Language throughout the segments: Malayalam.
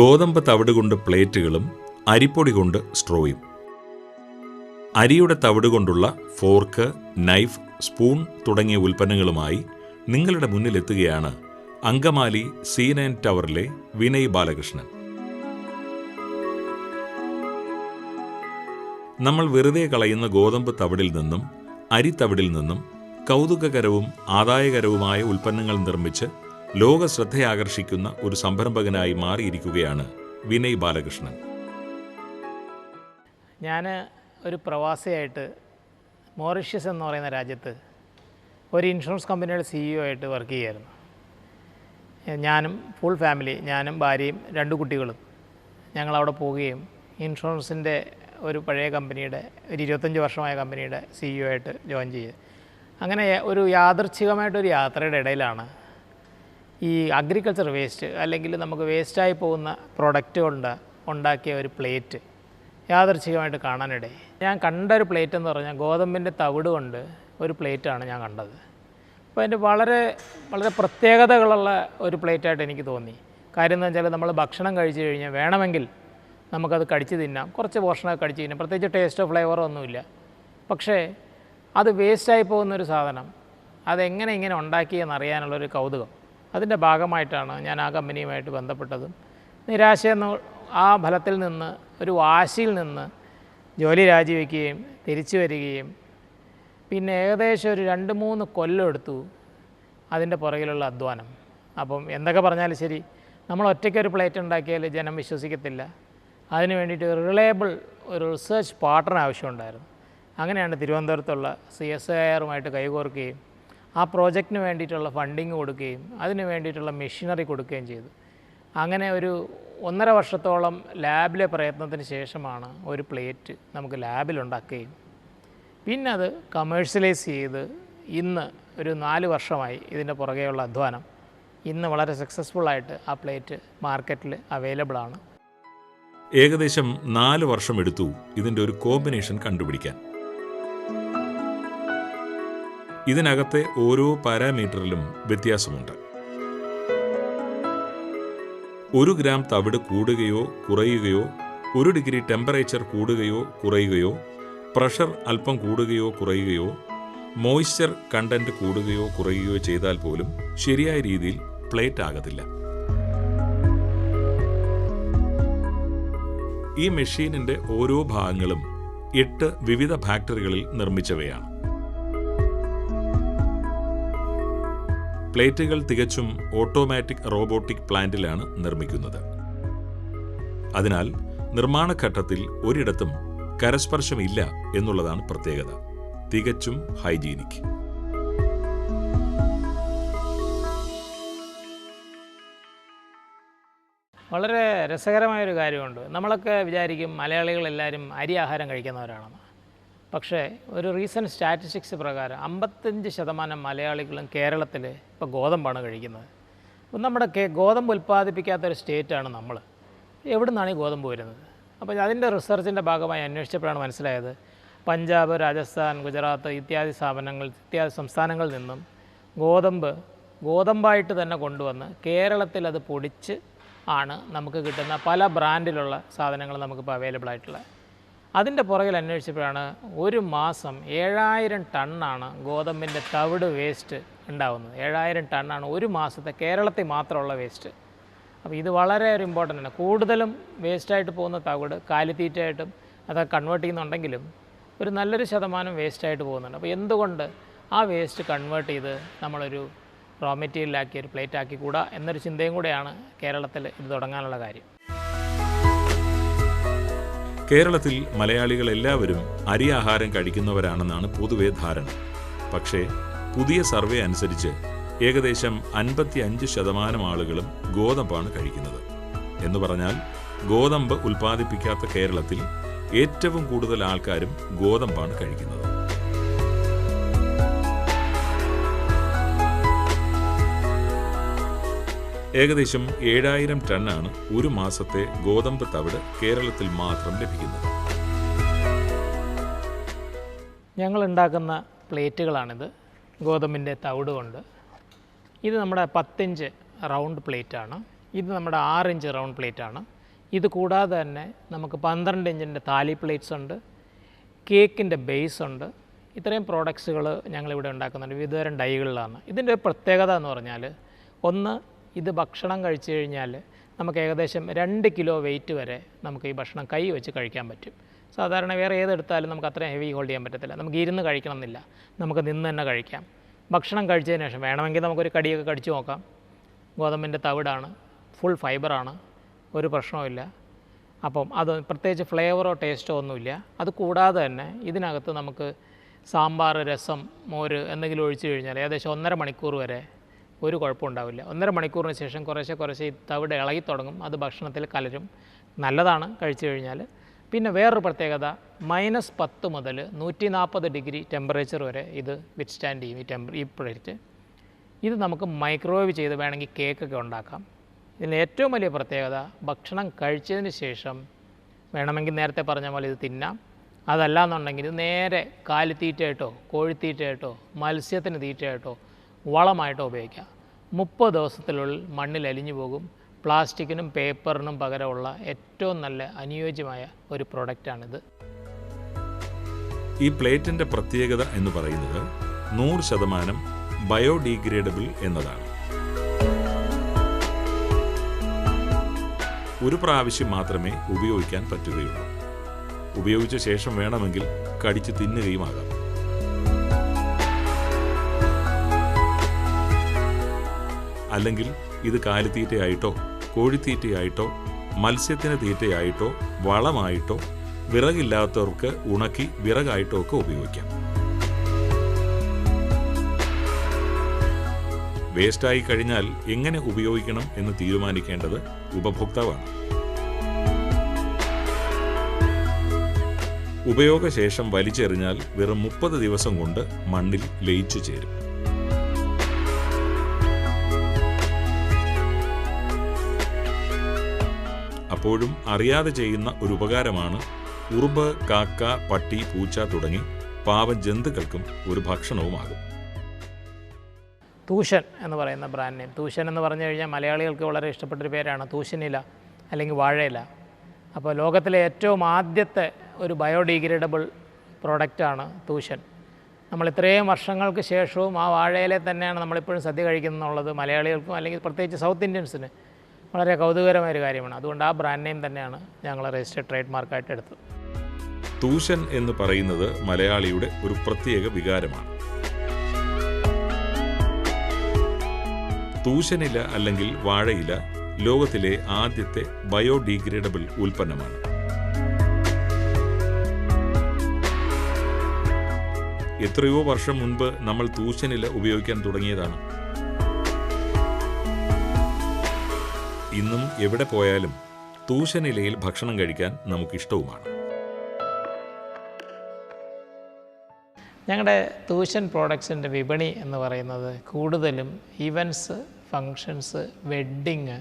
ഗോതമ്പ് തവിട് കൊണ്ട് പ്ലേറ്റുകളും അരിപ്പൊടി കൊണ്ട് സ്ട്രോയും. അരിയുടെ തവിട് കൊണ്ടുള്ള ഫോർക്ക് നൈഫ് സ്പൂൺ തുടങ്ങിയ ഉൽപ്പന്നങ്ങളുമായി നിങ്ങളുടെ മുന്നിലെത്തുകയാണ് അങ്കമാലി ആൻഡ് ടവറിലെ വിനയ് ബാലകൃഷ്ണൻ. നമ്മൾ വെറുതെ കളയുന്ന ഗോതമ്പ് തവിടിൽ നിന്നും അരിത്തവിടിൽ നിന്നും കൗതുകകരവും ആദായകരവുമായ ഉൽപ്പന്നങ്ങൾ നിർമ്മിച്ച് ലോക ശ്രദ്ധയാകർഷിക്കുന്ന ഒരു സംരംഭകനായി മാറിയിരിക്കുകയാണ് വിനയ് ബാലകൃഷ്ണൻ. ഞാൻ ഒരു പ്രവാസിയായിട്ട് മോറിഷ്യസ് എന്ന് പറയുന്ന രാജ്യത്ത് ഒരു ഇൻഷുറൻസ് കമ്പനിയുടെ സിഇഒ ആയിട്ട് വർക്ക് ചെയ്യായിരുന്നു ഞാനും ഫുൾ ഫാമിലി ഞാനും ഭാര്യയും രണ്ട് കുട്ടികളും ഞങ്ങളവിടെ പോവുകയും ഇൻഷുറൻസിന്റെ ഒരു പഴയ കമ്പനിയുടെ ഒരു ഇരുപത്തഞ്ച് വർഷമായ കമ്പനിയുടെ സിഇഒ ആയിട്ട് ജോയിൻ ചെയ്ത്. അങ്ങനെ ഒരു യാദർച്ഛികമായിട്ടൊരു യാത്രയുടെ ഇടയിലാണ് ഈ അഗ്രികൾച്ചർ വേസ്റ്റ് അല്ലെങ്കിൽ നമുക്ക് വേസ്റ്റായി പോകുന്ന പ്രൊഡക്റ്റ് കൊണ്ട് ഉണ്ടാക്കിയ ഒരു പ്ലേറ്റ് യാദർച്ഛികമായിട്ട് കാണാനിടയിൽ ഞാൻ കണ്ട ഒരു പ്ലേറ്റ് എന്ന് പറഞ്ഞാൽ ഗോതമ്പിന്റെ തവിട് കൊണ്ട് ഒരു പ്ലേറ്റാണ് ഞാൻ കണ്ടത്. അപ്പോൾ അതിന്റെ വളരെ വളരെ പ്രത്യേകതകളുള്ള ഒരു പ്ലേറ്റായിട്ട് എനിക്ക് തോന്നി. കാര്യം എന്ന് വെച്ചാൽ നമ്മൾ ഭക്ഷണം കഴിച്ചു കഴിഞ്ഞാൽ വേണമെങ്കിൽ നമുക്കത് കടിച്ച് തിന്നാം. കുറച്ച് പോർഷനൊക്കെ കടിച്ച് തിന്നാം. പ്രത്യേകിച്ച് ടേസ്റ്റോ ഫ്ലേവറോ ഒന്നുമില്ല. പക്ഷേ അത് വേസ്റ്റായി പോകുന്നൊരു സാധനം അതെങ്ങനെ ഇങ്ങനെ ഉണ്ടാക്കിയെന്നറിയാനുള്ളൊരു കൗതുകം. അതിന്റെ ഭാഗമായിട്ടാണ് ഞാൻ ആ കമ്പനിയുമായിട്ട് ബന്ധപ്പെട്ടതും. എന്ന ആ ഫലത്തിൽ നിന്ന് ഒരു വാശിയിൽ നിന്ന് ജോലി രാജിവെക്കുകയും തിരിച്ചു വരികയും പിന്നെ ഏകദേശം ഒരു രണ്ട് മൂന്ന് കൊല്ലം എടുത്തു അതിന്റെ പുറകിലുള്ള അധ്വാനം. അപ്പം എന്തൊക്കെ പറഞ്ഞാലും ശരി നമ്മൾ ഒറ്റയ്ക്ക് ഒരു പ്ലേറ്റ് ഉണ്ടാക്കിയാൽ ജനം വിശ്വസിക്കത്തില്ല. അതിന് വേണ്ടിയിട്ട് റിലയബിൾ ഒരു റിസേർച്ച് പാർട്ണർ ആവശ്യമുണ്ടായിരുന്നു. അങ്ങനെയാണ് തിരുവനന്തപുരത്തുള്ള സി എസ് ഐ ആറുമായിട്ട് കൈകോർക്കുകയും ആ പ്രോജക്റ്റിന് വേണ്ടിയിട്ടുള്ള ഫണ്ടിങ് കൊടുക്കുകയും അതിന് വേണ്ടിയിട്ടുള്ള മെഷീനറി കൊടുക്കുകയും ചെയ്തു. അങ്ങനെ ഒരു ഒന്നര വർഷത്തോളം ലാബിലെ പ്രയത്നത്തിന് ശേഷമാണ് ഒരു പ്ലേറ്റ് നമുക്ക് ലാബിലുണ്ടാക്കുകയും പിന്നെ അത് കമേഴ്ഷ്യലൈസ് ചെയ്ത് ഇന്ന് ഒരു നാല് വർഷമായി ഇതിന്റെ പുറകെയുള്ള അധ്വാനം. ഇന്ന് വളരെ സക്സസ്ഫുള്ളായിട്ട് ആ പ്ലേറ്റ് മാർക്കറ്റിൽ അവൈലബിൾ ആണ്. ഏകദേശം നാല് വർഷം എടുത്തു ഇതിന്റെ ഒരു കോമ്പിനേഷൻ കണ്ടുപിടിക്കാൻ. ഇതിനകത്തെ ഓരോ പാരാമീറ്ററിലും വ്യത്യാസമുണ്ട്. ഒരു ഗ്രാം തവിട് കൂടുകയോ കുറയുകയോ ഒരു ഡിഗ്രി ടെമ്പറേച്ചർ കൂടുകയോ കുറയുകയോ പ്രഷർ അല്പം കൂടുകയോ കുറയുകയോ മോയ്സ്ചർ കണ്ടന്റ് കൂടുകയോ കുറയുകയോ ചെയ്താൽ പോലും ശരിയായ രീതിയിൽ പ്ലേറ്റ് ആകത്തില്ല. ഈ മെഷീനിന്റെ ഓരോ ഭാഗങ്ങളും എട്ട് വിവിധ ഫാക്ടറികളിൽ നിർമ്മിച്ചവയാണ്. പ്ലേറ്റുകൾ തികച്ചും ഓട്ടോമാറ്റിക് റോബോട്ടിക് പ്ലാന്റിലാണ് നിർമ്മിക്കുന്നത്. അതിനാൽ നിർമ്മാണഘട്ടത്തിൽ ഒരിടത്തും കരസ്പർശമില്ല എന്നുള്ളതാണ് പ്രത്യേകത. തികച്ചും ഹൈജീനിക്. വളരെ രസകരമായൊരു കാര്യമുണ്ട്. നമ്മളൊക്കെ വിചാരിക്കും മലയാളികൾ മലയാളികളെല്ലാവരും അരി ആഹാരം കഴിക്കുന്നവരാണെന്ന്. പക്ഷേ ഒരു റീസെന്റ് സ്റ്റാറ്റിസ്റ്റിക്സ് പ്രകാരം അമ്പത്തഞ്ച് ശതമാനം മലയാളികളും കേരളത്തിൽ ഇപ്പോൾ ഗോതമ്പാണ് കഴിക്കുന്നത്. അപ്പം നമ്മുടെ കേ ഗോതമ്പ് ഉൽപ്പാദിപ്പിക്കാത്ത ഒരു സ്റ്റേറ്റാണ് നമ്മൾ. എവിടെ നിന്നാണ് ഈ ഗോതമ്പ് വരുന്നത്? അപ്പോൾ അതിന്റെ റിസർച്ചിന്റെ ഭാഗമായി അന്വേഷിച്ചപ്പോഴാണ് മനസ്സിലായത് പഞ്ചാബ് രാജസ്ഥാൻ ഗുജറാത്ത് ഇത്യാദി സ്ഥാപനങ്ങൾ ഇത്യാദി സംസ്ഥാനങ്ങളിൽ നിന്നും ഗോതമ്പ് ഗോതമ്പായിട്ട് തന്നെ കൊണ്ടുവന്ന് കേരളത്തിൽ അത് പൊടിച്ച് ആണ് നമുക്ക് കിട്ടുന്ന പല ബ്രാൻഡിലുള്ള സാധനങ്ങൾ നമുക്കിപ്പോൾ അവൈലബിൾ ആയിട്ടുള്ളത്. അതിന്റെ പുറകിൽ അന്വേഷിച്ചപ്പോഴാണ് ഒരു മാസം ഏഴായിരം ടണ്ണാണ് ഗോതമ്പിന്റെ തവിട് വേസ്റ്റ് ഉണ്ടാകുന്നത് ഏഴായിരം ടണ്ണാണ് ഒരു മാസത്തെ കേരളത്തിൽ മാത്രമുള്ള വേസ്റ്റ്. അപ്പോൾ ഇത് വളരെ ഒരു ഇമ്പോർട്ടന്റ് ആണ്. കൂടുതലും വേസ്റ്റായിട്ട് പോകുന്ന തവിട് കാലിത്തീറ്റയായിട്ടും അതൊക്കെ കൺവേർട്ട് ചെയ്യുന്നുണ്ടെങ്കിലും ഒരു നല്ലൊരു ശതമാനം വേസ്റ്റായിട്ട് പോകുന്നുണ്ട്. അപ്പോൾ എന്തുകൊണ്ട് ആ വേസ്റ്റ് കൺവേർട്ട് ചെയ്ത് നമ്മളൊരു റോ മെറ്റീരിയലാക്കി ഒരു പ്ലേറ്റ് ആക്കി കൂടാ എന്നൊരു ചിന്തയും കൂടെയാണ് കേരളത്തിൽ ഇത് തുടങ്ങാനുള്ള കാര്യം. കേരളത്തിൽ മലയാളികൾ എല്ലാവരും അരി ആഹാരം കഴിക്കുന്നവരാണെന്നാണ് പൊതുവെ ധാരണ. പക്ഷേ പുതിയ സർവേ അനുസരിച്ച് ഏകദേശം അൻപത്തി അഞ്ച് ശതമാനം ആളുകളും ഗോതമ്പാണ് കഴിക്കുന്നത്. എന്ന് പറഞ്ഞാൽ ഗോതമ്പ് ഉൽപ്പാദിപ്പിക്കാത്ത കേരളത്തിൽ ഏറ്റവും കൂടുതൽ ആൾക്കാരും ഗോതമ്പാണ് കഴിക്കുന്നത്. ഏകദേശം ഏഴായിരം ടണ്ണാണ് ഒരു മാസത്തെ ഗോതമ്പ് തവിട് കേരളത്തിൽ മാത്രം ലഭിക്കുന്നത്. ഞങ്ങൾ ഉണ്ടാക്കുന്ന പ്ലേറ്റുകളാണിത്. ഗോതമ്പിന്റെ തവിട് കൊണ്ട്. ഇത് നമ്മുടെ പത്തിഞ്ച് റൗണ്ട് പ്ലേറ്റാണ്. ഇത് നമ്മുടെ ആറ് ഇഞ്ച് റൗണ്ട് പ്ലേറ്റ് ആണ് ഇത് കൂടാതെ തന്നെ നമുക്ക് പന്ത്രണ്ട് ഇഞ്ചിന്റെ താലി പ്ലേറ്റ്സ് ഉണ്ട്. കേക്കിന്റെ ബേസ് ഉണ്ട്. ഇത്രയും പ്രോഡക്ട്സുകൾ ഞങ്ങളിവിടെ ഉണ്ടാക്കുന്നുണ്ട്. വിവിധതരം ഡൈകളിലാണ്. ഇതിന്റെ ഒരു പ്രത്യേകത എന്ന് പറഞ്ഞാൽ ഒന്ന് ഇത് ഭക്ഷണം കഴിച്ചു കഴിഞ്ഞാൽ നമുക്ക് ഏകദേശം രണ്ട് കിലോ വെയിറ്റ് വരെ നമുക്ക് ഈ ഭക്ഷണം കൈ വെച്ച് കഴിക്കാൻ പറ്റും. സാധാരണ വേറെ ഏതെടുത്താലും നമുക്ക് അത്രയും ഹെവി ഹോൾഡ് ചെയ്യാൻ പറ്റത്തില്ല. നമുക്ക് ഇരുന്ന് കഴിക്കണം എന്നില്ല. നമുക്ക് നിന്ന് തന്നെ കഴിക്കാം. ഭക്ഷണം കഴിച്ചതിന് ശേഷം വേണമെങ്കിൽ നമുക്കൊരു കടിയൊക്കെ കടിച്ചു നോക്കാം. ഗോതമ്പിന്റെ തവിടാണ്. ഫുൾ ഫൈബറാണ് ഒരു പ്രശ്നവുമില്ല അപ്പം അത് പ്രത്യേകിച്ച് ഫ്ലേവറോ ടേസ്റ്റോ ഒന്നുമില്ല അത് കൂടാതെ തന്നെ ഇതിനകത്ത് നമുക്ക് സാമ്പാർ രസം മോര് എന്തെങ്കിലും ഒഴിച്ചു കഴിഞ്ഞാൽ ഏകദേശം ഒന്നര മണിക്കൂർ വരെ ഒരു കുഴപ്പമുണ്ടാവില്ല ഒന്നര മണിക്കൂറിന് ശേഷം കുറേശ്ശെ കുറേശ്ശെ തവിട് ഇളകി തുടങ്ങും. അത് ഭക്ഷണത്തിൽ കലരും. നല്ലതാണ് കഴിച്ചു കഴിഞ്ഞാൽ പിന്നെ വേറൊരു പ്രത്യേകത മൈനസ് പത്ത് മുതൽ നൂറ്റി നാൽപ്പത് ഡിഗ്രി ടെമ്പറേച്ചർ വരെ ഇത് വിറ്റ്സ്റ്റാൻഡ് ചെയ്യും ഈ ടെമ്പർ ഈ പ്ലേറ്റ് ഇത് നമുക്ക് മൈക്രോവേവ് ചെയ്ത് വേണമെങ്കിൽ കേക്കൊക്കെ ഉണ്ടാക്കാം. ഇതിന് ഏറ്റവും വലിയ പ്രത്യേകത ഭക്ഷണം കഴിച്ചതിന് ശേഷം വേണമെങ്കിൽ നേരത്തെ പറഞ്ഞ പോലെ ഇത് തിന്നാം. അതല്ല എന്നുണ്ടെങ്കിൽ ഇത് നേരെ കാലിത്തീറ്റയായിട്ടോ കോഴിത്തീറ്റയായിട്ടോ മത്സ്യത്തിന് തീറ്റയായിട്ടോ വളമായിട്ടോ ഉപയോഗിക്കാം. മുപ്പത് ദിവസത്തിനുള്ളിൽ മണ്ണിൽ അലിഞ്ഞു പോകും. പ്ലാസ്റ്റിക്കിനും പേപ്പറിനും പകരമുള്ള ഏറ്റവും നല്ല അനുയോജ്യമായ ഒരു പ്രൊഡക്റ്റാണിത്. ഈ പ്ലേറ്റിന്റെ പ്രത്യേകത എന്ന് പറയുന്നത് നൂറ് ശതമാനം ബയോഡീഗ്രേഡബിൾ എന്നതാണ്. ഒരു പ്രാവശ്യം മാത്രമേ ഉപയോഗിക്കാൻ പറ്റുകയുള്ളൂ. ഉപയോഗിച്ച ശേഷം വേണമെങ്കിൽ കടിച്ച് തിന്നുകയുമാകാം. അല്ലെങ്കിൽ ഇത് കാലിത്തീറ്റയായിട്ടോ കോഴിത്തീറ്റയായിട്ടോ മത്സ്യത്തിന് തീറ്റയായിട്ടോ വളമായിട്ടോ വിറകില്ലാത്തവർക്ക് ഉണക്കി വിറകായിട്ടോ ഒക്കെ ഉപയോഗിക്കാം. വേസ്റ്റായി കഴിഞ്ഞാൽ എങ്ങനെ ഉപയോഗിക്കണം എന്ന് തീരുമാനിക്കേണ്ടത് ഉപഭോക്താവാണ്. ഉപയോഗശേഷം വലിച്ചെറിഞ്ഞാൽ വെറും മുപ്പത് ദിവസം കൊണ്ട് മണ്ണിൽ ലയിച്ചു ചേരും. അപ്പോഴും അറിയാതെ ചെയ്യുന്ന ഒരു ഉപകാരമാണ് ഉറുബ് കാക്ക പട്ടി പൂച്ച തുടങ്ങി പാവം ജന്തുക്കൾക്കും ഒരു ഭക്ഷണവുമാകും. തൂഷൻ എന്ന് പറയുന്ന ബ്രാൻഡ് നെയിം തൂഷൻ എന്ന് പറഞ്ഞു കഴിഞ്ഞാൽ മലയാളികൾക്ക് വളരെ ഇഷ്ടപ്പെട്ടൊരു പേരാണ്. തൂഷനില അല്ലെങ്കിൽ വാഴയില. അപ്പോൾ ലോകത്തിലെ ഏറ്റവും ആദ്യത്തെ ഒരു ബയോഡീഗ്രേഡബിൾ പ്രോഡക്റ്റാണ് തൂഷൻ നമ്മൾ ഇത്രയും വർഷങ്ങൾക്ക് ശേഷവും ആ വാഴയിലെ തന്നെയാണ് നമ്മളിപ്പോഴും സദ്യ കഴിക്കുന്നുള്ളത് മലയാളികൾക്കും അല്ലെങ്കിൽ പ്രത്യേകിച്ച് സൗത്ത് ഇന്ത്യൻസിന് വളരെ കൗതുകകരമായ ഒരു കാര്യമാണ്. അതുകൊണ്ട് ആ ബ്രാൻഡ് നെയിം തന്നെയാണ് ഞങ്ങൾ രജിസ്റ്റർ ട്രേഡ് മാർക്കായിട്ട് എടുത്തത്. തൂശൻ എന്ന് പറയുന്നത് മലയാളിയുടെ ഒരു പ്രത്യേക വികാരമാണ്. തൂശനില അല്ലെങ്കിൽ വാഴയില ലോകത്തിലെ ആദ്യത്തെ ബയോഡീഗ്രേഡബിൾ ഉൽപ്പന്നമാണ്. എത്രയോ വർഷം മുൻപ് നമ്മൾ തൂശനില ഉപയോഗിക്കാൻ തുടങ്ങിയതാണ്. ഇന്നും എവിടെ പോയാലും തൂശനിലയിൽ ഭക്ഷണം കഴിക്കാൻ നമുക്കിഷ്ടവുമാണ്. ഞങ്ങളുടെ ട്യൂഷൻ പ്രോഡക്ട്സിന്റെ വിപണി എന്ന് പറയുന്നത് കൂടുതലും ഇവന്റ്സ് ഫങ്ഷൻസ് വെഡ്ഡിങ്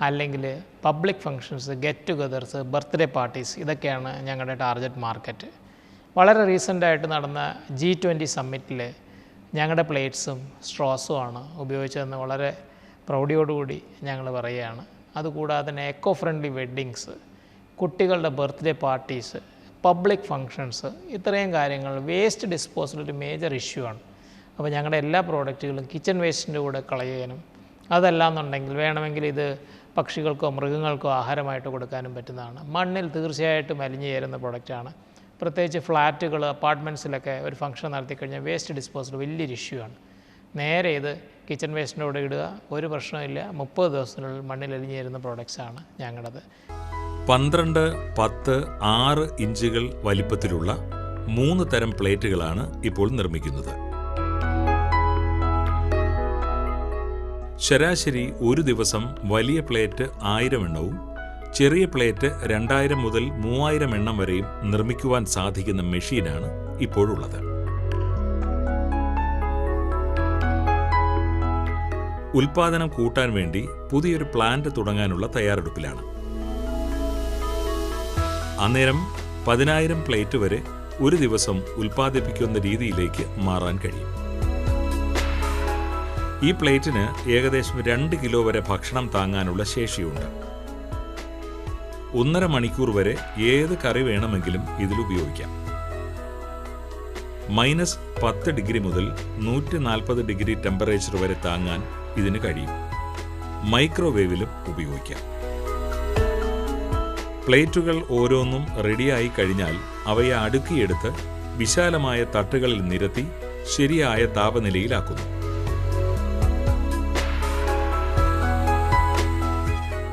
അല്ലെങ്കിൽ public functions get togethers birthday parties ഇതൊക്കെയാണ് ഞങ്ങളുടെ ടാർഗറ്റ് മാർക്കറ്റ് വളരെ റീസെന്റായിട്ട് നടന്ന ജി ട്വന്റി സമ്മിറ്റിൽ ഞങ്ങളുടെ പ്ലേറ്റ്സും സ്ട്രോസും ആണ് ഉപയോഗിച്ചതെന്ന് വളരെ പ്രൗഢിയോടുകൂടി ഞങ്ങൾ പറയുകയാണ്. അതുകൂടാതെ തന്നെ എക്കോ ഫ്രണ്ട്ലി വെഡ്ഡിങ്സ് കുട്ടികളുടെ ബർത്ത്ഡേ പാർട്ടീസ് പബ്ലിക് ഫങ്ഷൻസ് ഇത്രയും കാര്യങ്ങൾ വേസ്റ്റ് ഡിസ്പോസൽ ഒരു മേജർ ഇഷ്യൂ ആണ്. അപ്പോൾ ഞങ്ങളുടെ എല്ലാ പ്രോഡക്റ്റുകളും കിച്ചൺ വേസ്റ്റിന്റെ കൂടെ കളയാനും അതല്ല എന്നുണ്ടെങ്കിൽ വേണമെങ്കിൽ ഇത് പക്ഷികൾക്കോ മൃഗങ്ങൾക്കോ ആഹാരമായിട്ട് കൊടുക്കാനും പറ്റുന്നതാണ്. മണ്ണിൽ തീർച്ചയായിട്ടും അലിഞ്ഞു ചേരുന്ന പ്രൊഡക്റ്റാണ് പ്രത്യേകിച്ച് ഫ്ലാറ്റുകൾ അപ്പാർട്ട്മെന്റ്സിലൊക്കെ ഒരു ഫംഗ്ഷൻ നടത്തിക്കഴിഞ്ഞാൽ വേസ്റ്റ് ഡിസ്പോസൽ വലിയൊരു ഇഷ്യൂ ആണ്. നേരെ ഇത് കിച്ചൺ വേസ്റ്റിന്റെ കൂടെ ഇടുക ഒരു പ്രശ്നമില്ല മുപ്പത് ദിവസത്തിനുള്ളിൽ മണ്ണിൽ അലിഞ്ഞു ചേരുന്ന പ്രോഡക്റ്റ്സാണ് ഞങ്ങളുടേത്. പന്ത്രണ്ട് പത്ത് ആറ് ഇഞ്ചുകൾ വലിപ്പത്തിലുള്ള മൂന്ന് തരം പ്ലേറ്റുകളാണ് ഇപ്പോൾ നിർമ്മിക്കുന്നത്. ശരാശരി ഒരു ദിവസം വലിയ പ്ലേറ്റ് ആയിരം എണ്ണവും ചെറിയ പ്ലേറ്റ് രണ്ടായിരം മുതൽ മൂവായിരം എണ്ണം വരെയും നിർമ്മിക്കുവാൻ സാധിക്കുന്ന മെഷീനാണ് ഇപ്പോഴുള്ളത്. ഉൽപാദനം കൂട്ടാൻ വേണ്ടി പുതിയൊരു പ്ലാന്റ് തുടങ്ങാനുള്ള തയ്യാറെടുപ്പിലാണ്. അന്നേരം പതിനായിരം പ്ലേറ്റ് വരെ ഒരു ദിവസം ഉൽപ്പാദിപ്പിക്കുന്ന രീതിയിലേക്ക് മാറാൻ കഴിയും. ഈ പ്ലേറ്റിന് ഏകദേശം രണ്ട് കിലോ വരെ ഭക്ഷണം താങ്ങാനുള്ള ശേഷിയുണ്ട്. ഒന്നര മണിക്കൂർ വരെ ഏത് കറി വേണമെങ്കിലും ഇതിൽ ഉപയോഗിക്കാം. മൈനസ് പത്ത് ഡിഗ്രി മുതൽ നൂറ്റി നാൽപ്പത് ഡിഗ്രി ടെമ്പറേച്ചർ വരെ താങ്ങാൻ ഇതിന് കഴിയും. മൈക്രോവേവിലും ഉപയോഗിക്കാം. പ്ലേറ്റുകൾ ഓരോന്നും റെഡിയായി കഴിഞ്ഞാൽ അവയെ അടുക്കിയെടുത്ത് വിശാലമായ തട്ടുകളിൽ നിരത്തി ശരിയായ താപനിലയിലാക്കുന്നു.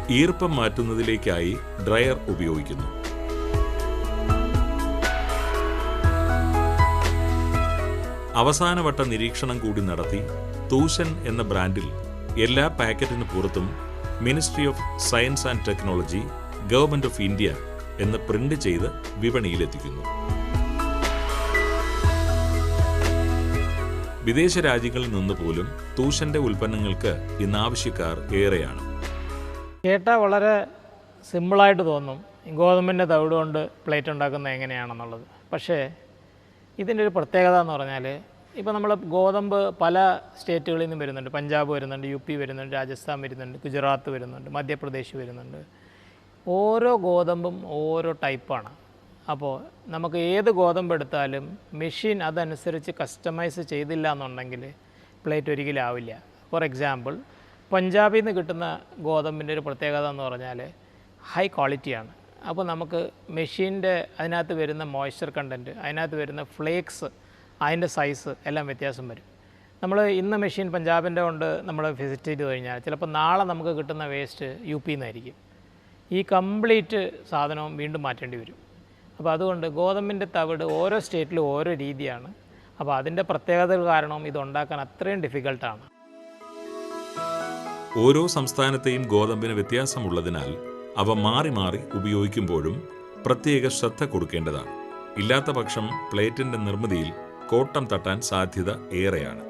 ഈർപ്പം മാറ്റുന്നതിലേക്കായി ഡ്രയർ ഉപയോഗിക്കുന്നു. അവസാനവട്ട നിരീക്ഷണം കൂടി നടത്തി തൂഷൻ എന്ന ബ്രാൻഡിൽ എല്ലാ പാക്കറ്റിന് പുറത്തും ministry of science and technology government of India എന്ന് പ്രിന്റ് ചെയ്ത് വിപണിയിലെത്തിക്കുന്നു. വിദേശ രാജ്യങ്ങളിൽ നിന്ന് പോലും തൂഷന്റെ ഉൽപ്പന്നങ്ങൾക്ക് ഇന്ന് ആവശ്യക്കാർ ഏറെയാണ്. കേട്ടാൽ വളരെ സിമ്പിളായിട്ട് തോന്നും. ഗോതമ്പിന്റെ തവിട് കൊണ്ട് പ്ലേറ്റ് ഉണ്ടാക്കുന്നത് എങ്ങനെയാണെന്നുള്ളത്. പക്ഷേ ഇതിന്റെ ഒരു പ്രത്യേകത എന്ന് പറഞ്ഞാൽ ഇപ്പോൾ നമ്മൾ ഗോതമ്പ് പല സ്റ്റേറ്റുകളിൽ നിന്നും വരുന്നുണ്ട്. പഞ്ചാബ് വരുന്നുണ്ട് യു പി വരുന്നുണ്ട് രാജസ്ഥാൻ വരുന്നുണ്ട് ഗുജറാത്ത് വരുന്നുണ്ട് മധ്യപ്രദേശ് വരുന്നുണ്ട്. ഓരോ ഗോതമ്പും ഓരോ ടൈപ്പാണ്. അപ്പോൾ നമുക്ക് ഏത് ഗോതമ്പ് എടുത്താലും മെഷീൻ അതനുസരിച്ച് കസ്റ്റമൈസ് ചെയ്തില്ല എന്നുണ്ടെങ്കിൽ പ്ലേറ്റ് ഒരിക്കലും ആവില്ല. ഫോർ എക്സാമ്പിൾ പഞ്ചാബിൽ നിന്ന് കിട്ടുന്ന ഗോതമ്പിന്റെ ഒരു പ്രത്യേകത എന്ന് പറഞ്ഞാൽ ഹൈ ക്വാളിറ്റിയാണ്. അപ്പോൾ നമുക്ക് മെഷീന്റെ അതിനകത്ത് വരുന്ന മോയ്സ്ചർ കണ്ടന്റ് അതിനകത്ത് വരുന്ന ഫ്ലേക്സ് അതിന്റെ സൈസ് എല്ലാം വ്യത്യാസം വരും. നമ്മൾ ഇന്ന് മെഷീൻ പഞ്ചാബിന്റെ കൊണ്ട് നമ്മൾ വിസിറ്റ് ചെയ്ത് കഴിഞ്ഞാൽ ചിലപ്പോൾ നാളെ നമുക്ക് കിട്ടുന്ന വേസ്റ്റ് യു പി നിന്നായിരിക്കും ഈ കംപ്ലീറ്റ് സാധനവും വീണ്ടും മാറ്റേണ്ടി വരും. അപ്പോൾ അതുകൊണ്ട് ഗോതമ്പിന്റെ തവിട് ഓരോ സ്റ്റേറ്റിലും ഓരോ രീതിയാണ്. അപ്പോൾ അതിന്റെ പ്രത്യേകതകൾ കാരണം ഇത് ഉണ്ടാക്കാൻ അത്രയും ഡിഫിക്കൽട്ടാണ് ഓരോ സംസ്ഥാനത്തെയും ഗോതമ്പിന് വ്യത്യാസമുള്ളതിനാൽ അവ മാറി മാറി ഉപയോഗിക്കുമ്പോഴും പ്രത്യേക ശ്രദ്ധ കൊടുക്കേണ്ടതാണ്. ഇല്ലാത്ത പക്ഷം പ്ലേറ്റിന്റെ നിർമ്മിതിയിൽ കോട്ടം തട്ടാൻ സാധ്യത ഏറെയാണ്.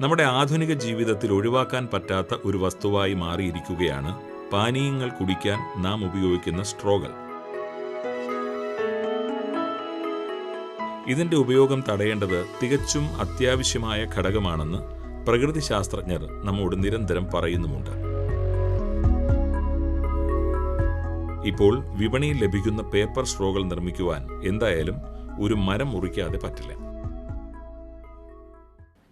നമ്മുടെ ആധുനിക ജീവിതത്തിൽ ഒഴിവാക്കാൻ പറ്റാത്ത ഒരു വസ്തുവായി മാറിയിരിക്കുകയാണ് പാനീയങ്ങൾ കുടിക്കാൻ നാം ഉപയോഗിക്കുന്ന സ്ട്രോകൾ ഇതിന്റെ ഉപയോഗം തടയേണ്ടത് തികച്ചും അത്യാവശ്യമായ ഘടകമാണെന്ന് പ്രകൃതി ശാസ്ത്രജ്ഞർ നമ്മോട് നിരന്തരം പറയുന്നുമുണ്ട്. ഇപ്പോൾ വിപണിയിൽ ലഭിക്കുന്ന പേപ്പർ സ്ട്രോകൾ നിർമ്മിക്കുവാൻ എന്തായാലും ഒരു മരം മുറിക്കാതെ പറ്റില്ല.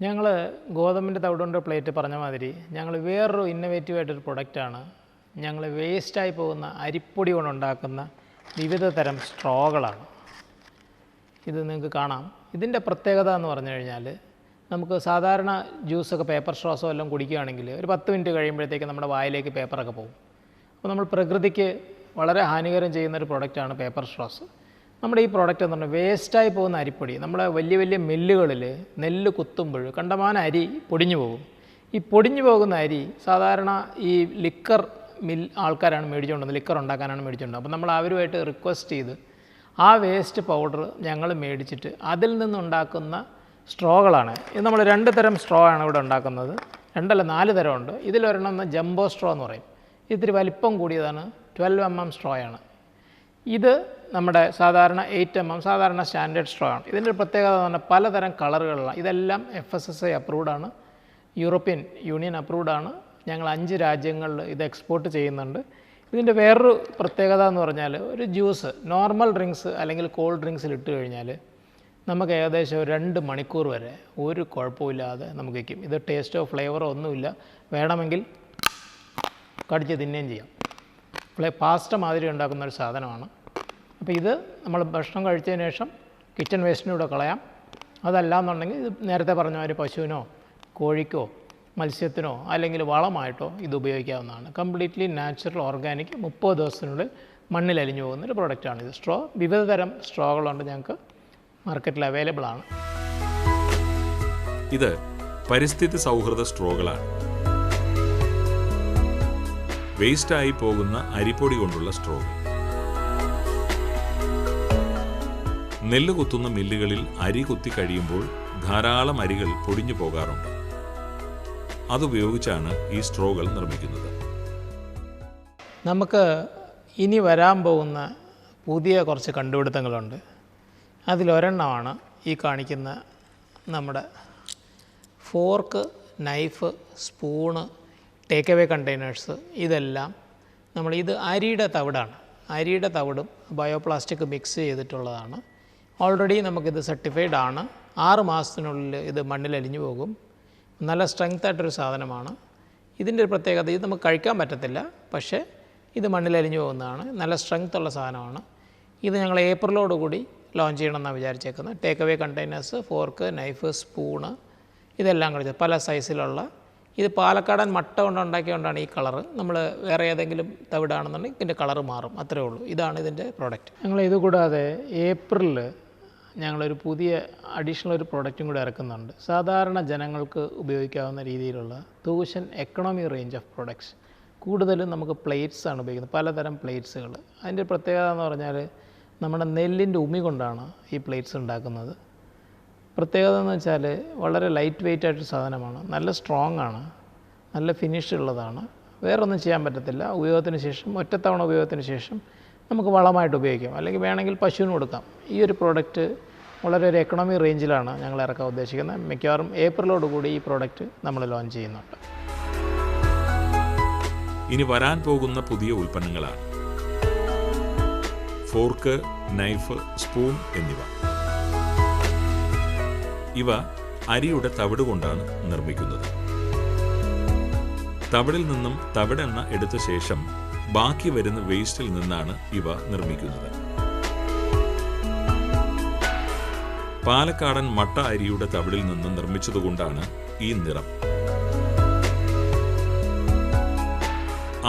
ഞങ്ങൾ ഗോതമ്പിന്റെ തവിടുകൊണ്ട് പ്ലേറ്റ് പറഞ്ഞ മാതിരി ഞങ്ങൾ വേറൊരു ഇന്നവേറ്റീവായിട്ടൊരു പ്രൊഡക്റ്റാണ് ഞങ്ങൾ വേസ്റ്റായി പോകുന്ന അരിപ്പൊടി കൊണ്ടുണ്ടാക്കുന്ന വിവിധ തരം സ്ട്രോകളാണ്. ഇത് നിങ്ങൾക്ക് കാണാം. ഇതിന്റെ പ്രത്യേകത എന്ന് പറഞ്ഞു കഴിഞ്ഞാൽ നമുക്ക് സാധാരണ ജ്യൂസൊക്കെ പേപ്പർ സ്ട്രോസോ എല്ലാം കുടിക്കുകയാണെങ്കിൽ ഒരു പത്ത് മിനിറ്റ് കഴിയുമ്പോഴത്തേക്ക് നമ്മുടെ വായിലേക്ക് പേപ്പറൊക്കെ പോകും. അപ്പോൾ നമ്മൾ പ്രകൃതിക്ക് വളരെ ഹാനികരം ചെയ്യുന്ന ഒരു പ്രോഡക്റ്റാണ് പേപ്പർ സ്ട്രോസ് നമ്മുടെ ഈ പ്രോഡക്റ്റ് എന്ന് പറഞ്ഞാൽ വേസ്റ്റായി പോകുന്ന അരിപ്പൊടി നമ്മളെ വലിയ വലിയ മില്ലുകളിൽ നെല്ല് കുത്തുമ്പോൾ കണ്ടമാനം അരി പൊടിഞ്ഞു പോകും. ഈ പൊടിഞ്ഞു പോകുന്ന അരി സാധാരണ ഈ ലിക്കർ മിൽ ആൾക്കാരാണ് മേടിച്ചുകൊണ്ടുവന്നത് ലിക്കർ ഉണ്ടാക്കാനാണ് മേടിച്ചുകൊണ്ടത് അപ്പോൾ നമ്മൾ അവരുമായിട്ട് റിക്വസ്റ്റ് ചെയ്ത് ആ വേസ്റ്റ് പൗഡർ ഞങ്ങൾ മേടിച്ചിട്ട് അതിൽ നിന്നുണ്ടാക്കുന്ന സ്ട്രോകളാണ് ഇത് നമ്മൾ രണ്ട് തരം സ്ട്രോ ആണ് ഇവിടെ ഉണ്ടാക്കുന്നത്. രണ്ടല്ല നാല് തരമുണ്ട്. ഇതിലൊരെണ്ണം ജംബോ സ്ട്രോ എന്ന് പറയും. ഇത്തിരി വലിപ്പം കൂടിയതാണ്. ട്വൽവ് എം എം ആണ്. ഇത് നമ്മുടെ സാധാരണ എയ്റ്റ് എം എം സാധാരണ സ്റ്റാൻഡേർഡ് സ്ട്രോ ആണ്. ഇതിന്റെ ഒരു പ്രത്യേകത എന്ന് പറഞ്ഞാൽ പലതരം കളറുകളാണ് ഇതെല്ലാം F S S I approved ആണ്. യൂറോപ്യൻ യൂണിയൻ അപ്രൂവ്ഡ് ആണ്. ഞങ്ങൾ അഞ്ച് രാജ്യങ്ങളിൽ ഇത് എക്സ്പോർട്ട് ചെയ്യുന്നുണ്ട്. ഇതിന്റെ വേറൊരു പ്രത്യേകത എന്ന് പറഞ്ഞാൽ ഒരു ജ്യൂസ് നോർമൽ ഡ്രിങ്ക്സ് അല്ലെങ്കിൽ കോൾഡ് ഡ്രിങ്ക്സിൽ ഇട്ട് കഴിഞ്ഞാൽ നമുക്ക് ഏകദേശം രണ്ട് മണിക്കൂർ വരെ ഒരു കുഴപ്പമില്ലാതെ നമുക്ക് വയ്ക്കും. ഇത് ടേസ്റ്റോ ഫ്ലേവറോ ഒന്നുമില്ല. വേണമെങ്കിൽ കടിച്ച് തിന്നുകയും ചെയ്യാം. ഫ്ലേ പാസ്റ്റ മാതിരി ഉണ്ടാക്കുന്ന ഒരു സാധനമാണ്. അപ്പോൾ ഇത് നമ്മൾ ഭക്ഷണം കഴിച്ചതിന് ശേഷം കിച്ചൺ വേസ്റ്റിനൂടെ കളയാം. അതല്ല എന്നുണ്ടെങ്കിൽ ഇത് നേരത്തെ പറഞ്ഞ ഒരു പശുവിനോ കോഴിക്കോ മത്സ്യത്തിനോ അല്ലെങ്കിൽ വളമായിട്ടോ ഇത് ഉപയോഗിക്കാവുന്നതാണ്. കംപ്ലീറ്റ്ലി നാച്ചുറൽ ഓർഗാനിക് മുപ്പത് ദിവസത്തിനുള്ളിൽ മണ്ണിൽ അലിഞ്ഞു പോകുന്ന ഒരു പ്രൊഡക്റ്റാണ് ഇത്. സ്ട്രോ വിവിധ തരം സ്ട്രോകളുണ്ട് ഞങ്ങൾക്ക് മാർക്കറ്റിൽ അവൈലബിൾ ആണ്. ഇത് പരിസ്ഥിതി സൗഹൃദ സ്ട്രോകളാണ് വേസ്റ്റായി പോകുന്ന അരിപ്പൊടി കൊണ്ടുള്ള സ്ട്രോകൾ നെല്ല് കുത്തുന്ന മില്ലുകളിൽ അരി കുത്തി കഴിയുമ്പോൾ ധാരാളം അരികൾ പൊടിഞ്ഞു പോകാറുണ്ട്. അതുപയോഗിച്ചാണ് ഈ സ്ട്രോകൾ നിർമ്മിക്കുന്നത്. നമുക്ക് ഇനി വരാൻ പോകുന്ന പുതിയ കുറച്ച് കണ്ടുപിടുത്തങ്ങളുണ്ട്. അതിലൊരെണ്ണമാണ് ഈ കാണിക്കുന്ന നമ്മുടെ fork knife spoon take away containers ഇതെല്ലാം നമ്മൾ ഇത് അരിയുടെ തവിടാണ്. അരിയുടെ തവിടും ബയോപ്ലാസ്റ്റിക് മിക്സ് ചെയ്തിട്ടുള്ളതാണ്. ഓൾറെഡി നമുക്കിത് സർട്ടിഫൈഡ് ആണ്. ആറ് മാസത്തിനുള്ളിൽ ഇത് മണ്ണിൽ അലിഞ്ഞു പോകും. നല്ല സ്ട്രെങ്ത് ആയിട്ടൊരു സാധനമാണ്. ഇതിന്റെ ഒരു പ്രത്യേകത ഇത് നമുക്ക് കഴിക്കാൻ പറ്റത്തില്ല പക്ഷേ ഇത് മണ്ണിൽ അലിഞ്ഞു പോകുന്നതാണ്. നല്ല സ്ട്രെങ്ത് ഉള്ള സാധനമാണ്. ഇത് ഞങ്ങൾ ഏപ്രിലോടുകൂടി ലോഞ്ച് ചെയ്യണമെന്നാണ് വിചാരിച്ചേക്കുന്നത്. Take away containers fork knife spoon ഇതെല്ലാം കഴിച്ച് പല സൈസിലുള്ള ഇത് പാലക്കാടൻ മട്ട കൊണ്ട് ഉണ്ടാക്കിയതുകൊണ്ടാണ് ഈ കളറ്. നമ്മൾ വേറെ ഏതെങ്കിലും തവിടാണെന്നുണ്ടെങ്കിൽ ഇതിന്റെ കളറ് മാറും. അത്രേ ഉള്ളൂ. ഇതാണ് ഇതിന്റെ പ്രോഡക്റ്റ് ഞങ്ങൾ ഇത് കൂടാതെ ഏപ്രിലിൽ ഞങ്ങളൊരു പുതിയ അഡീഷണൽ ഒരു പ്രോഡക്റ്റും കൂടി ഇറക്കുന്നുണ്ട്. സാധാരണ ജനങ്ങൾക്ക് ഉപയോഗിക്കാവുന്ന രീതിയിലുള്ള തൂഷൻ എക്കണോമി റേഞ്ച് ഓഫ് പ്രോഡക്ട്സ് കൂടുതലും നമുക്ക് പ്ലേറ്റ്സ് ആണ് ഉപയോഗിക്കുന്നത്. പലതരം പ്ലേറ്റ്സുകൾ അതിന്റെ പ്രത്യേകത എന്ന് പറഞ്ഞാൽ നമ്മുടെ നെല്ലിന്റെ ഉമി കൊണ്ടാണ് ഈ പ്ലേറ്റ്സ് ഉണ്ടാക്കുന്നത്. പ്രത്യേകത എന്ന് വെച്ചാൽ വളരെ ലൈറ്റ് വെയിറ്റ് ആയിട്ടൊരു സാധനമാണ്. നല്ല സ്ട്രോങ് ആണ്. നല്ല ഫിനിഷ് ഉള്ളതാണ്. വേറൊന്നും ചെയ്യാൻ പറ്റത്തില്ല. ഉപയോഗത്തിന് ശേഷം ഒറ്റത്തവണ ഉപയോഗത്തിന് ശേഷം നമുക്ക് വളമായിട്ട് ഉപയോഗിക്കാം. അല്ലെങ്കിൽ വേണമെങ്കിൽ പശുവിന് കൊടുക്കാം. ഈ ഒരു പ്രോഡക്റ്റ് വളരെ ഒരു എക്കണോമി റേഞ്ചിലാണ് ഞങ്ങൾ ഇറക്കാൻ ഉദ്ദേശിക്കുന്നത്. മിക്കവാറും ഏപ്രിലോട് കൂടി ഈ പ്രോഡക്റ്റ് നമ്മൾ ലോഞ്ച് ചെയ്യുന്നുണ്ട്. ഇനി വരാൻ പോകുന്ന പുതിയ ഉൽപ്പന്നങ്ങളാണ്. ഫോർക്ക് നൈഫ് സ്പൂൺ എന്നിവ. ഇവ അരിയുടെ തവിട് കൊണ്ടാണ് നിർമ്മിക്കുന്നത്. തവിടിൽ നിന്നും തവിടെണ്ണ എടുത്ത ശേഷം ബാക്കി വരുന്ന വേസ്റ്റിൽ നിന്നാണ് ഇവ നിർമ്മിക്കുന്നത്. പാലക്കാടൻ മട്ട അരിയുടെ തവിടിൽ നിന്നും നിർമ്മിച്ചതുകൊണ്ടാണ് ഈ നിറം.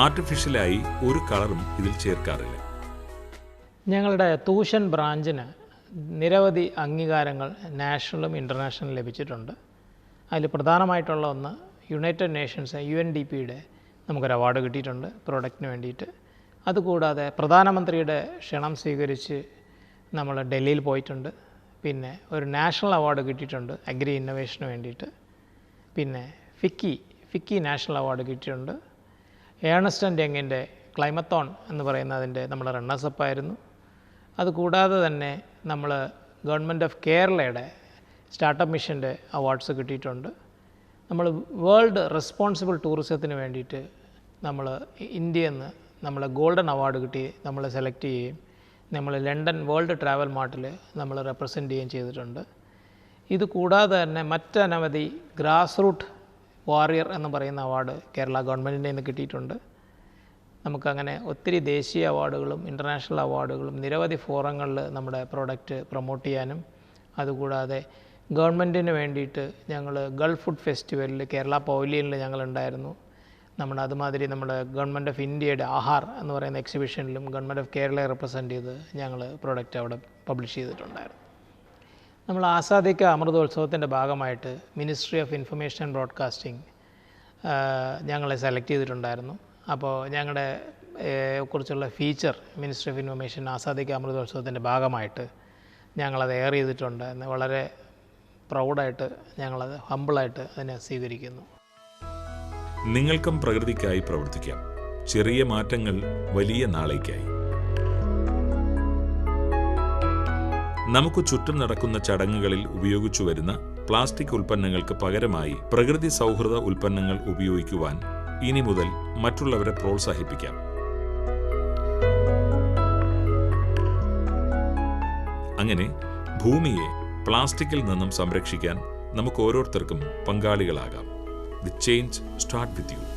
ആർട്ടിഫിഷ്യലായി ഒരു കളറും ഇതിൽ ചേർക്കാറില്ല. ഞങ്ങളുടെ തൂഷൻ ബ്രാഞ്ചിന് നിരവധി അംഗീകാരങ്ങൾ നാഷണലും ഇന്റർനാഷണലും ലഭിച്ചിട്ടുണ്ട്. അതിൽ പ്രധാനമായിട്ടുള്ള ഒന്ന് United Nations U N D പിയുടെ നമുക്കൊരു അവാർഡ് കിട്ടിയിട്ടുണ്ട് പ്രോഡക്റ്റിന് വേണ്ടിയിട്ട്. അതുകൂടാതെ പ്രധാനമന്ത്രിയുടെ ക്ഷണം സ്വീകരിച്ച് നമ്മൾ ഡൽഹിയിൽ പോയിട്ടുണ്ട്. പിന്നെ ഒരു നാഷണൽ അവാർഡ് കിട്ടിയിട്ടുണ്ട് അഗ്രി ഇന്നോവേഷന് വേണ്ടിയിട്ട്. പിന്നെ ഫിക്കി ഫിക്കി നാഷണൽ അവാർഡ് കിട്ടിയിട്ടുണ്ട്. ഏണസ്റ്റ് ആൻഡ് ക്ലൈമത്തോൺ എന്ന് പറയുന്നതിന്റെ നമ്മൾ റണ്ണേഴ്സപ്പായിരുന്നു അതുകൂടാതെ തന്നെ നമ്മൾ ഗവൺമെന്റ് ഓഫ് കേരളയുടെ സ്റ്റാർട്ടപ്പ് മിഷന്റെ അവാർഡ്സ് കിട്ടിയിട്ടുണ്ട്. നമ്മൾ വേൾഡ് റെസ്പോൺസിബിൾ ടൂറിസത്തിന് വേണ്ടിയിട്ട് നമ്മൾ ഇന്ത്യയിൽ നിന്ന് നമ്മൾ ഗോൾഡൻ അവാർഡ് കിട്ടി നമ്മൾ സെലക്ട് ചെയ്യുകയും നമ്മൾ ലണ്ടൻ വേൾഡ് ട്രാവൽ മാർട്ടിൽ നമ്മൾ റെപ്രസെന്റ് ചെയ്യുകയും ചെയ്തിട്ടുണ്ട്. ഇത് കൂടാതെ തന്നെ മറ്റനവധി ഗ്രാസ് റൂട്ട് വാറിയർ എന്ന് പറയുന്ന അവാർഡ് കേരള ഗവൺമെന്റിന്റെ നിന്ന് കിട്ടിയിട്ടുണ്ട്. നമുക്കങ്ങനെ ഒത്തിരി ദേശീയ അവാർഡുകളും ഇന്റർനാഷണൽ അവാർഡുകളും നിരവധി ഫോറങ്ങളിൽ നമ്മുടെ പ്രോഡക്റ്റ് പ്രൊമോട്ട് ചെയ്യാനും അതുകൂടാതെ ഗവൺമെന്റിന് വേണ്ടിയിട്ട് ഞങ്ങൾ ഗൾഫ് ഫുഡ് ഫെസ്റ്റിവലിൽ കേരള പവലിയനിൽ ഞങ്ങളുണ്ടായിരുന്നു. നമ്മുടെ അതുമാതിരി നമ്മുടെ ഗവൺമെന്റ് ഓഫ് ഇന്ത്യയുടെ ആഹാർ എന്ന് പറയുന്ന എക്സിബിഷനിലും ഗവൺമെന്റ് ഓഫ് കേരളയെ റെപ്രസെന്റ് ചെയ്ത് ഞങ്ങൾ പ്രോഡക്റ്റ് അവിടെ പബ്ലിഷ് ചെയ്തിട്ടുണ്ടായിരുന്നു. നമ്മൾ ആസാദിക്ക അമൃതോത്സവത്തിന്റെ ഭാഗമായിട്ട് മിനിസ്ട്രി ഓഫ് ഇൻഫർമേഷൻ ബ്രോഡ്കാസ്റ്റിംഗ് ഞങ്ങളെ സെലക്ട് ചെയ്തിട്ടുണ്ടായിരുന്നു. അപ്പോൾ ഞങ്ങളുടെ കുറിച്ചുള്ള feature ministry of information Azadi ka അമൃതോത്സവത്തിന്റെ ഭാഗമായിട്ട് ഞങ്ങളത് എയർ ചെയ്തിട്ടുണ്ട് എന്ന് വളരെ പ്രൗഡായിട്ട് ഞങ്ങളത് ഹമ്പിളായിട്ട് അതിനെ സ്വീകരിക്കുന്നു. നിങ്ങൾക്കും പ്രകൃതിക്കായി പ്രവർത്തിക്കാം. ചെറിയ മാറ്റങ്ങൾ വലിയ നാളേക്കായി. നമുക്ക് ചുറ്റും നടക്കുന്ന ചടങ്ങുകളിൽ ഉപയോഗിച്ചു വരുന്ന പ്ലാസ്റ്റിക് ഉൽപ്പന്നങ്ങൾക്ക് പകരമായി പ്രകൃതി സൗഹൃദ ഉൽപ്പന്നങ്ങൾ ഉപയോഗിക്കുവാൻ ഇനി മുതൽ മറ്റുള്ളവരെ പ്രോത്സാഹിപ്പിക്കാം. അങ്ങനെ ഭൂമിയെ പ്ലാസ്റ്റിക്കിൽ നിന്നും സംരക്ഷിക്കാൻ നമുക്ക് ഓരോരുത്തർക്കും പങ്കാളികളാകാം. The change start with you